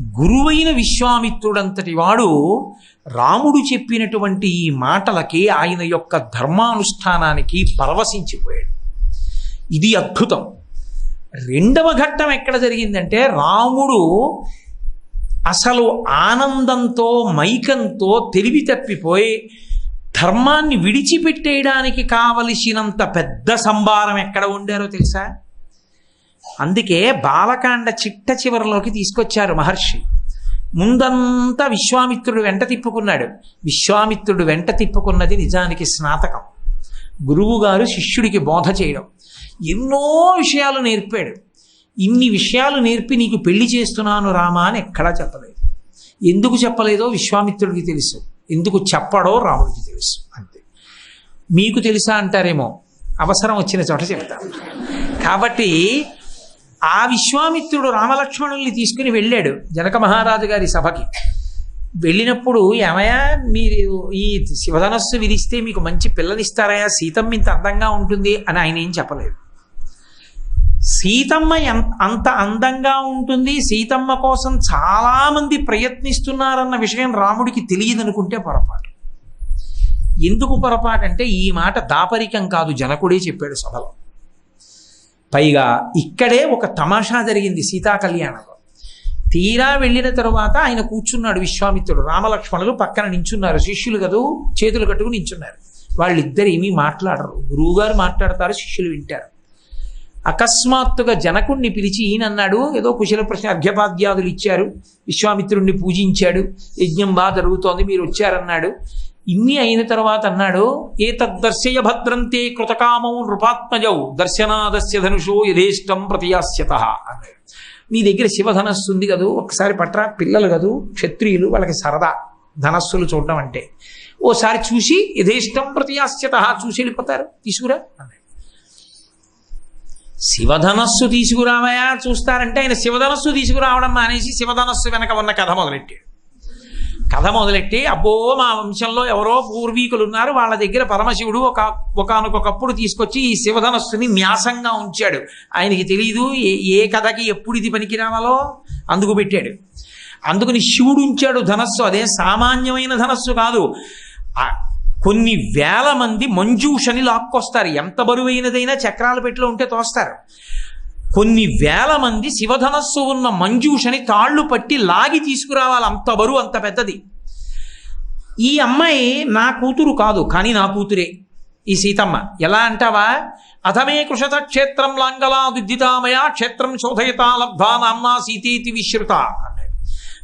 గురువైన విశ్వామిత్రుడంతటి వాడు రాముడు చెప్పినటువంటి ఈ మాటలకి ఆయన యొక్క ధర్మానుష్ఠానానికి పరవశించిపోయాడు. ఇది అద్భుతం. రెండవ ఘట్టం ఎక్కడ జరిగిందంటే రాముడు అసలు ఆనందంతో మైకంతో తెలివి తప్పిపోయి ధర్మాన్ని విడిచిపెట్టేయడానికి కావలసినంత పెద్ద సంభారం ఎక్కడ ఉండారో తెలుసా? అందుకే బాలకాండ చిట్ట చివరిలోకి తీసుకొచ్చారు మహర్షి. ముందంతా విశ్వామిత్రుడు వెంట తిప్పుకున్నాడు. విశ్వామిత్రుడు వెంట తిప్పుకున్నది నిజానికి స్నాతకం. గురువుగారు శిష్యుడికి బోధ చేయడం. ఎన్నో విషయాలు నేర్పాడు. ఇన్ని విషయాలు నేర్పి నీకు పెళ్ళి చేస్తున్నాను రామా అని ఎక్కడా చెప్పలేదు. ఎందుకు చెప్పలేదో విశ్వామిత్రుడికి తెలుసు. ఎందుకు చెప్పడో రాముడికి తెలుసు. అంతే. మీకు తెలుసా అంటారేమో? అవసరం వచ్చిన చోట చెప్తాను కాబట్టి ఆ విశ్వామిత్రుడు రామలక్ష్మణుల్ని తీసుకుని వెళ్ళాడు జనక మహారాజు గారి సభకి. వెళ్ళినప్పుడు ఏమయ్యా మీరు ఈ శివధనస్సు విధిస్తే మీకు మంచి పిల్లనిస్తారయా సీతమ్మ ఇంత అందంగా ఉంటుంది అని ఆయన ఏం చెప్పలేదు. సీతమ్మ అంత అందంగా ఉంటుంది సీతమ్మ కోసం చాలామంది ప్రయత్నిస్తున్నారన్న విషయం రాముడికి తెలియదనుకుంటే పొరపాటు. ఎందుకు పొరపాటు అంటే ఈ మాట దాపరికం కాదు జనకుడే చెప్పాడు సభలో. పైగా ఇక్కడే ఒక తమాషా జరిగింది సీతా కళ్యాణంలో. తీరా వెళ్ళిన తరువాత ఆయన కూర్చున్నాడు విశ్వామిత్రుడు. రామలక్ష్మణులు పక్కన నించున్నారు. శిష్యులు కదూ చేతులు కట్టుకుని నించున్నారు. వాళ్ళిద్దరు ఏమీ మాట్లాడరు. గురువుగారు మాట్లాడతారు శిష్యులు వింటారు. అకస్మాత్తుగా జనకుణ్ణి పిలిచి ఈయనన్నాడు ఏదో కుశల ప్రశ్న అర్ఘ్యపాద్యాదులు ఇచ్చారు. విశ్వామిత్రుణ్ణి పూజించాడు. యజ్ఞం బాగా జరుగుతోంది మీరు వచ్చారన్నాడు. ఇన్ని అయిన తర్వాత అన్నాడు ఏ తద్దర్శయ భద్రంతే కృతకామం నృపాత్మజౌ దర్శనాదస్య ధనుషో యథేష్టం ప్రతియాస్యత అన్నాడు. నీ దగ్గర శివధనస్సు ఉంది కదూ? ఒకసారి పట్రా పిల్లలు కదూ? క్షత్రియులు వాళ్ళకి సరదా ధనస్సులు చూడడం అంటే. ఓసారి చూసి యథేష్టం ప్రతియాస్యత చూసి వెళ్ళిపోతారు తీసుకురా అన్నాడు. శివధనస్సు తీసుకురావయా? చూస్తారంటే ఆయన శివధనస్సు తీసుకురావడం మానేసి శివధనస్సు వెనక ఉన్న కథ మొదలెట్టాడు. కథ మొదలెట్టి అబ్బో మా వంశంలో ఎవరో పూర్వీకులు ఉన్నారు వాళ్ళ దగ్గర పరమశివుడు ఒక ఒకనకొకప్పుడు తీసుకొచ్చి ఈ శివధనస్సుని న్యాసంగా ఉంచాడు. ఆయనకి తెలియదు ఏ ఏ కథకి ఎప్పుడు ఇది పనికిరానాలో అందుకు పెట్టాడు. అందుకని శివుడు ఉంచాడు ధనస్సు. అదే సామాన్యమైన ధనస్సు కాదు. కొన్ని వేల మంది మంజూషని లాక్కొస్తారు. ఎంత బరువైనదైనా చక్రాల పెట్టిలో ఉంటే తోస్తారు. కొన్ని వేల మంది శివధనస్సు ఉన్న మంజూషని తాళ్ళు పట్టి లాగి తీసుకురావాలి. అంత బరువు అంత పెద్దది. ఈ అమ్మాయి నా కూతురు కాదు కానీ నా కూతురే ఈ సీతమ్మ. ఎలా అంటావా? అథమే కృషత క్షేత్రం లాంగలా దుద్దితామయ క్షేత్రం శోధయతా లబ్ధా నామ్నా సీతేతి విశ్రుత.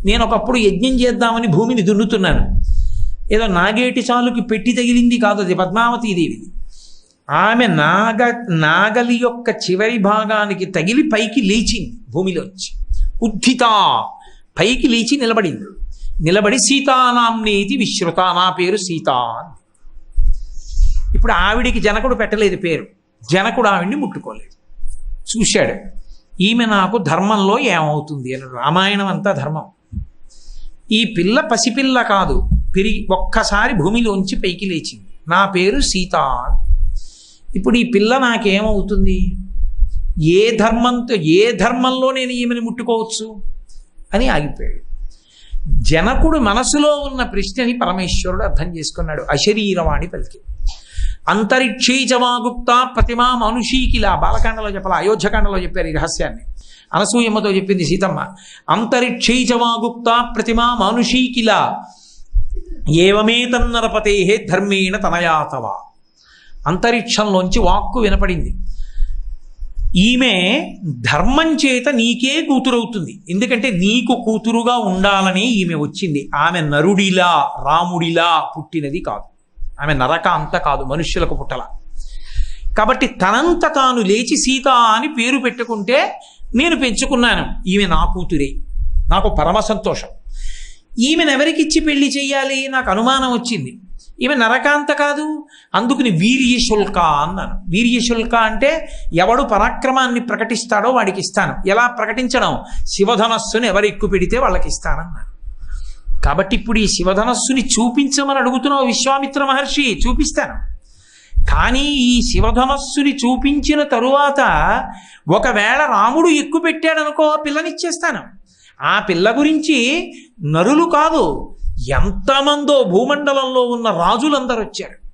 నేను ఒకప్పుడు యజ్ఞం చేద్దామని భూమిని దున్నుతున్నాను. ఏదో నాగేటి చాలుకి పెట్టి తగిలింది కాదు అది పద్మావతీదేవిది ఆమె నాగ నాగలి యొక్క చివరి భాగానికి తగిలి పైకి లేచింది భూమిలోంచి. ఉద్ధిత పైకి లేచి నిలబడింది. నిలబడి సీతానాంనేది విశ్రుత నా పేరు సీత ఇప్పుడు ఆవిడికి జనకుడు పెట్టలేదు పేరు. జనకుడు ఆవిడ్ని ముట్టుకోలేదు. చూశాడు ఈమె నాకు ధర్మంలో ఏమవుతుంది అని. రామాయణం అంతా ధర్మం. ఈ పిల్ల పసిపిల్ల కాదు పెరిగి ఒక్కసారి భూమిలోంచి పైకి లేచింది. నా పేరు సీత ఇప్పుడు ఈ పిల్ల నాకేమవుతుంది? ఏ ధర్మంతో ఏ ధర్మంలో నేను ఈమెను ముట్టుకోవచ్చు? అని ఆగిపోయాడు. జనకుడు మనసులో ఉన్న ప్రశ్నని పరమేశ్వరుడు అర్థం చేసుకున్నాడు. అశరీరవాణి పలికి. అంతరిక్షీచమాగుప్త ప్రతిమా మనుషీకిలా బాలకాండలో చెప్పాల? అయోధ్యకాండలో చెప్పారు ఈ రహస్యాన్ని. అనసూయమ్మతో చెప్పింది సీతమ్మ. అంతరిక్షీచమాగుప్త ప్రతిమా మనుషీకిలా ఏవమేతన్నరపతే ధర్మేణ తనయాతవా. అంతరిక్షంలోంచి వాక్కు వినపడింది. ఈమె ధర్మం చేత నీకే కూతురవుతుంది. ఎందుకంటే నీకు కూతురుగా ఉండాలని ఈమె వచ్చింది. ఆమె నరుడిలా రాముడిలా పుట్టినది కాదు. ఆమె నరక అంత కాదు మనుష్యులకు పుట్టల. కాబట్టి తనంత తాను లేచి సీత అని పేరు పెట్టుకుంటే నేను పెంచుకున్నాను. ఈమె నా కూతురే. నాకు పరమ సంతోషం. ఈమెను ఎవరికిచ్చి పెళ్ళి చేయాలి నాకు అనుమానం వచ్చింది. ఈమె నరకాంత కాదు. అందుకుని వీర్యశుల్క అన్నాను. వీర్యశుల్క అంటే ఎవడు పరాక్రమాన్ని ప్రకటిస్తాడో వాడికి ఇస్తాను. ఎలా ప్రకటించడం? శివధనస్సుని ఎవరు ఎక్కువ పెడితే వాళ్ళకి ఇస్తానన్నాను కాబట్టి ఇప్పుడు ఈ శివధనస్సుని చూపించమని అడుగుతున్నావు విశ్వామిత్ర మహర్షి చూపిస్తాను. కానీ ఈ శివధనస్సుని చూపించిన తరువాత ఒకవేళ రాముడు ఎక్కువ పెట్టాడనుకో పిల్లనిచ్చేస్తాను ఆ పిల్ల గురించి నరులు కాదు. ఎంతమందో భూమండలంలో ఉన్న రాజులందరూ వచ్చారు.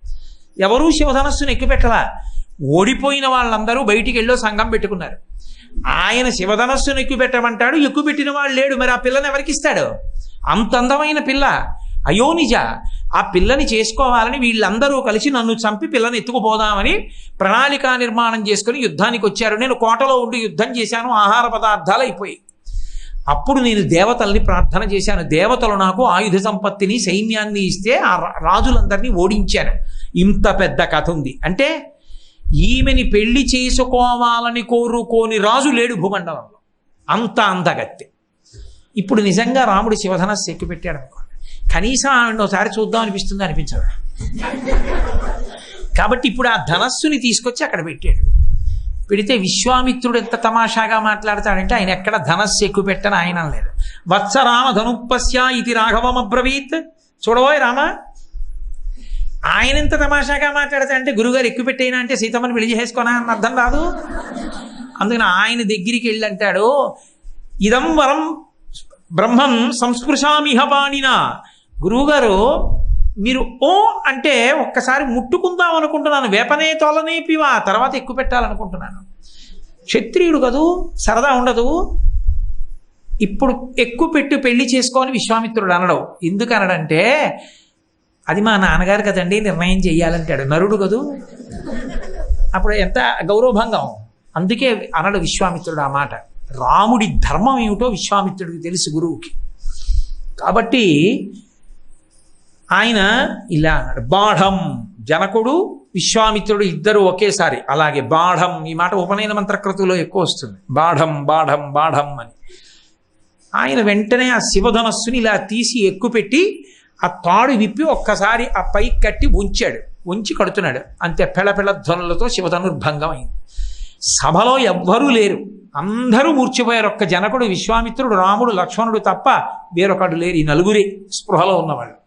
ఎవరూ శివధనస్సును ఎక్కుపెట్టలా. ఓడిపోయిన వాళ్ళందరూ బయటికి వెళ్ళో సంఘం పెట్టుకున్నారు. ఆయన శివధనస్సును ఎక్కుపెట్టమంటాడు ఎక్కుపెట్టిన వాడు లేడు. మరి ఆ పిల్లని ఎవరికి ఇస్తాడు? అంత అందమైన పిల్ల. అయోనిజ ఆ పిల్లని చేసుకోవాలని వీళ్ళందరూ కలిసి నన్ను చంపి పిల్లని ఎత్తుకుపోదామని ప్రణాళిక నిర్మాణం చేసుకుని యుద్ధానికి వచ్చారు. నేను కోటలో ఉండి యుద్ధం చేశాను. ఆహార పదార్థాలు అయిపోయి అప్పుడు నేను దేవతల్ని ప్రార్థన చేశాను. దేవతలు నాకు ఆయుధ సంపత్తిని సైన్యాన్ని ఇస్తే ఆ రా- రాజులందరినీ ఓడించాను ఇంత పెద్ద కథ ఉంది. అంటే ఈమెని పెళ్ళి చేసుకోవాలని కోరుకోని రాజు లేడు భూమండలంలో. అంత అందగత్తె. ఇప్పుడు నిజంగా రాముడు శివధనస్సు ఎక్కి పెట్టాడు అనుకోండి. కనీసం ఆవిడ ఒకసారి చూద్దాం అనిపిస్తుంది అనిపించదు. కాబట్టి ఇప్పుడు ఆ ధనస్సుని తీసుకొచ్చి అక్కడ పెట్టాడు. పెడితే విశ్వామిత్రుడు ఎంత తమాషాగా మాట్లాడతాడంటే ఆయన ఎక్కడ ధనస్సు ఎక్కువ పెట్టని ఆయన లేదు. వత్స రామ ధనుప్పస్య ఇది రాఘవం అబ్రవీత్. చూడబోయ్ రామ ఆయన ఎంత తమాషాగా మాట్లాడతాడంటే గురుగారు ఎక్కువ పెట్టైనా అంటే సీతమ్మని పెళ్ళి చేసుకోనా అన్న అర్థం రాదు అందుకని ఆయన దగ్గరికి వెళ్ళి అంటాడు ఇదం వరం బ్రహ్మం సంస్పృశామిహ పాణిన గురువుగారు మీరు ఓ అంటే ఒక్కసారి ముట్టుకుందాం అనుకుంటున్నాను. వేపనే తోలనే పివా. తర్వాత ఎక్కువ పెట్టాలనుకుంటున్నాను. క్షత్రియుడు కదూ? సరదా ఉండదు. ఇప్పుడు ఎక్కువ పెట్టు పెళ్ళి చేసుకోని విశ్వామిత్రుడు అనడం. ఎందుకు అనడంటే అది మా నాన్నగారు కదండి నిర్ణయం చెయ్యాలంటాడు. నరుడు కదూ? అప్పుడు ఎంత గౌరవభంగం. అందుకే అనడు విశ్వామిత్రుడు ఆ మాట. రాముడి ధర్మం ఏమిటో విశ్వామిత్రుడికి తెలుసు గురువుకి. కాబట్టి ఆయన ఇలా అన్నాడు బాఢం జనకుడు విశ్వామిత్రుడు ఇద్దరు ఒకేసారి. అలాగే బాఢం ఈ మాట ఉపనయన మంత్రకృతిలో ఎక్కువ వస్తుంది. బాఢం బాఢం బాఢం అని. ఆయన వెంటనే ఆ శివధనస్సుని ఇలా తీసి ఎక్కుపెట్టి ఆ తాడు విప్పి ఒక్కసారి ఆ పై కట్టి ఉంచాడు. ఉంచి కడుతున్నాడు. అంతే పెళపెళ ధ్వనులతో శివధనుర్భంగం అయింది. సభలో ఎవ్వరూ లేరు. అందరూ మూర్చిపోయారు. ఒక్క జనకుడు విశ్వామిత్రుడు రాముడు లక్ష్మణుడు తప్ప వేరొకడు లేరు. ఈ నలుగురే స్పృహలో ఉన్నవాళ్ళు.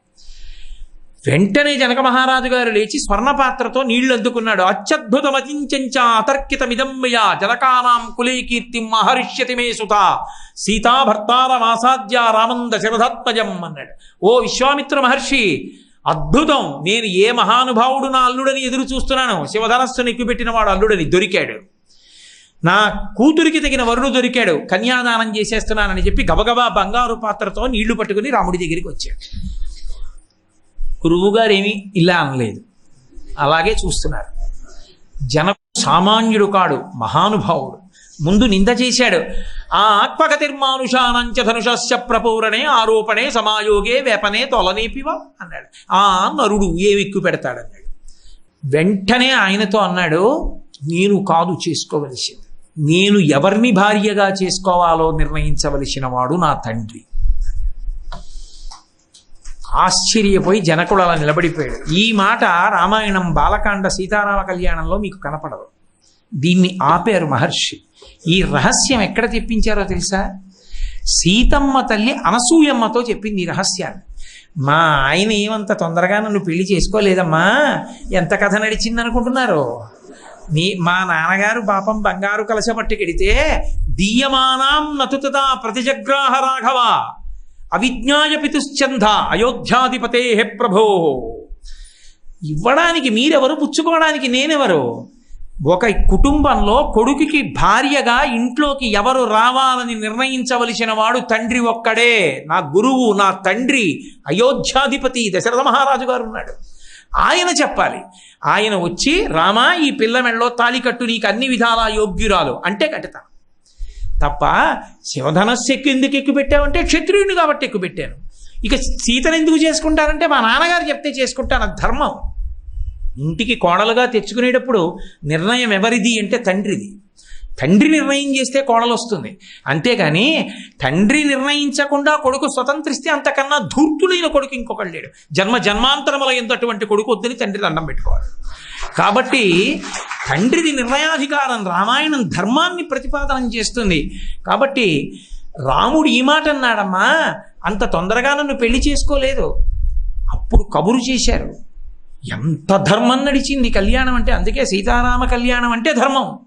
వెంటనే జనక మహారాజు గారు లేచి స్వర్ణపాత్రతో నీళ్ళు అందుకున్నాడు అత్యద్భుతమతించంచ అతర్కితమిదమ్మయ జనకానాం కులే కీర్తి మహరిష్యతి మే సుత. సీతా భర్తార వాసాద్య రామంద శరధత్మజం అన్నాడు. ఓ విశ్వామిత్ర మహర్షి అద్భుతం. నేను ఏ మహానుభావుడు నా అల్లుడని ఎదురు చూస్తున్నాను. శివధనస్సును ఎక్కుపెట్టిన వాడు అల్లుడని దొరికాడు. నా కూతురికి తగిన వరుడు దొరికాడు. కన్యాదానం చేసేస్తున్నానని చెప్పి గబగబా బంగారు పాత్రతో నీళ్ళు పట్టుకుని రాముడి దగ్గరికి వచ్చాడు. గురువుగారు ఏమీ ఇలా అనలేదు అలాగే చూస్తున్నారు. జన సామాన్యుడు కాడు మహానుభావుడు. ముందు నింద చేశాడు. ఆ ఆత్మగతిర్మానుషానంచ ధనుషస్య ప్రపూరణే ఆరోపణే సమాయోగే వేపనే తొలనేపివా? అన్నాడు. ఆ నరుడు ఏమి పెడతాడన్నాడు. వెంటనే ఆయనతో అన్నాడు నేను కాదు చేసుకోవలసింది. నేను ఎవరిని భార్యగా చేసుకోవాలో నిర్ణయించవలసిన వాడు నా తండ్రి. ఆశ్చర్యపోయి జనకుడు అలా నిలబడిపోయాడు. ఈ మాట రామాయణం బాలకాండ సీతారామ కళ్యాణంలో మీకు కనపడదు. దీన్ని ఆపారు మహర్షి. ఈ రహస్యం ఎక్కడ తెప్పించారో తెలుసా? సీతమ్మ తల్లి అనసూయమ్మతో చెప్పింది ఈ రహస్యాన్ని. మా ఆయన ఏమంత తొందరగా నన్ను పెళ్ళి చేసుకోలేదమ్మా. ఎంత కథ నడిచింది అనుకుంటున్నారు నీ మా నాన్నగారు పాపం బంగారు కలశ పట్టుకెడితే దీయమానాం నతుతదా ప్రతిజగ్రాహ రాఘవ. అవిజ్ఞాయ పితుశ్చంద అయోధ్యాధిపతే ప్రభో. ఇవ్వడానికి మీరెవరు? పుచ్చుకోవడానికి నేనెవరు? ఒక కుటుంబంలో కొడుకుకి భార్యగా ఇంట్లోకి ఎవరు రావాలని నిర్ణయించవలసిన వాడు తండ్రి ఒక్కడే. నా గురువు నా తండ్రి అయోధ్యాధిపతి దశరథ మహారాజు గారు ఉన్నాడు. ఆయన చెప్పాలి. ఆయన వచ్చి రామా ఈ పిల్ల మెళ్ళలో తాలి కట్టు నీకు అన్ని విధాలా యోగ్యురాలు. అంటే కట్టుతాను తప్ప శివధనస్సు ఎక్కువ ఎందుకు ఎక్కుపెట్టావంటే క్షత్రియుని కాబట్టి ఎక్కుపెట్టాను ఇక సీతను ఎందుకు చేసుకుంటారంటే మా నాన్నగారు చెప్తే చేసుకుంటాను ధర్మం. ఇంటికి కోడలుగా తెచ్చుకునేటప్పుడు నిర్ణయం ఎవరిది అంటే తండ్రిది. తండ్రి నిర్ణయం చేస్తే కోడలు వస్తుంది. అంతేగాని తండ్రి నిర్ణయించకుండా కొడుకు స్వతంత్రిస్తే అంతకన్నా ధూర్తుడైన కొడుకు ఇంకొకడు లేడు. జన్మ జన్మాంతరముల ఎంతటువంటి కొడుకు వద్దని తండ్రి దండం పెట్టుకోవాలి. కాబట్టి తండ్రిది నిర్ణయాధికారం రామాయణం ధర్మాన్ని ప్రతిపాదనం చేస్తుంది. కాబట్టి రాముడు ఈ మాట అన్నాడమ్మా అంత తొందరగా నన్ను పెళ్ళి చేసుకోలేదు. అప్పుడు కబురు చేశారు. ఎంత ధర్మం నడిచింది కళ్యాణం అంటే అందుకే సీతారామ కళ్యాణం అంటే ధర్మం.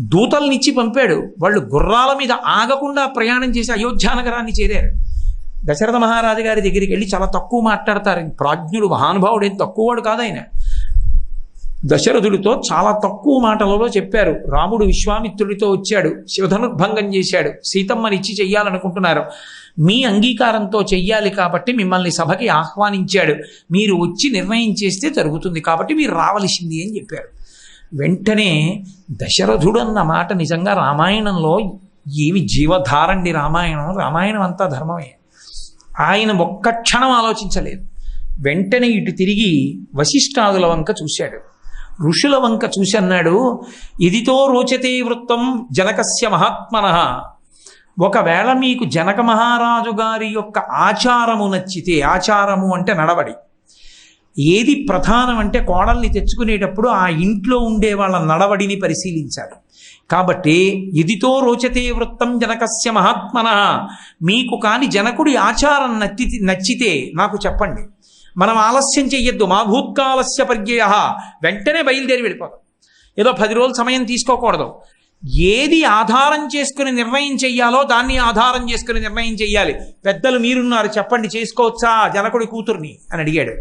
దూతల్నిచ్చి పంపాడు. వాళ్ళు గుర్రాల మీద ఆగకుండా ప్రయాణం చేసి అయోధ్యానగరాన్ని చేరారు. దశరథ మహారాజు గారి దగ్గరికి వెళ్ళి చాలా తక్కువ మాట్లాడతారు. ప్రాజ్ఞుడు మహానుభావుడు ఏం తక్కువవాడు కాదు ఆయన. దశరథుడితో చాలా తక్కువ మాటలలో చెప్పారు. రాముడు విశ్వామిత్రుడితో వచ్చాడు. శివధనుర్భంగం చేశాడు. సీతమ్మని ఇచ్చి చెయ్యాలనుకుంటున్నారు. మీ అంగీకారంతో చెయ్యాలి కాబట్టి మిమ్మల్ని సభకి ఆహ్వానించాడు. మీరు వచ్చి నిర్ణయం చేస్తే జరుగుతుంది కాబట్టి మీరు రావలసింది అని చెప్పారు. వెంటనే దశరథుడు అన్న మాట నిజంగా రామాయణంలో ఏమి జీవధారండి రామాయణం? రామాయణం అంతా ధర్మమే. ఆయన ఒక్క క్షణం ఆలోచించలేదు. వెంటనే ఇటు తిరిగి వశిష్ఠాదుల వంక చూశాడు. ఋషుల వంక చూసి అన్నాడు ఇదితో రోచతే వృత్తం జనకస్య మహాత్మన. ఒకవేళ మీకు జనక మహారాజు గారి యొక్క ఆచారము నచ్చితే ఆచారము అంటే నడవడి. ఏది ప్రధానం అంటే కోడల్ని తెచ్చుకునేటప్పుడు ఆ ఇంట్లో ఉండే వాళ్ళ నడవడిని పరిశీలించాలి. కాబట్టి ఇదితో రోచతే వృత్తం జనకస్య మహాత్మన. మీకు కాని జనకుడి ఆచారం నచ్చి నచ్చితే నాకు చెప్పండి. మనం ఆలస్యం చెయ్యొద్దు. మా భూత్కాలస్య పర్యయ వెంటనే బయలుదేరి వెళ్ళిపోదాం ఏదో పది రోజులు సమయం తీసుకోకూడదు. ఏది ఆధారం చేసుకుని నిర్ణయం చెయ్యాలో దాన్ని ఆధారం చేసుకుని నిర్ణయం చెయ్యాలి. పెద్దలు మీరున్నారు చెప్పండి చేసుకోవచ్చా? జనకుడి కూతుర్ని అని అడిగాడు.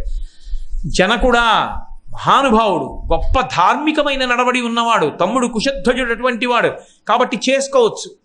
జనకుడా మహానుభావుడు గొప్ప ధార్మికమైన నడవడి ఉన్నవాడు తమ్ముడు కుశధ్వజుడు అటువంటి వాడు. కాబట్టి చేసుకోవచ్చు.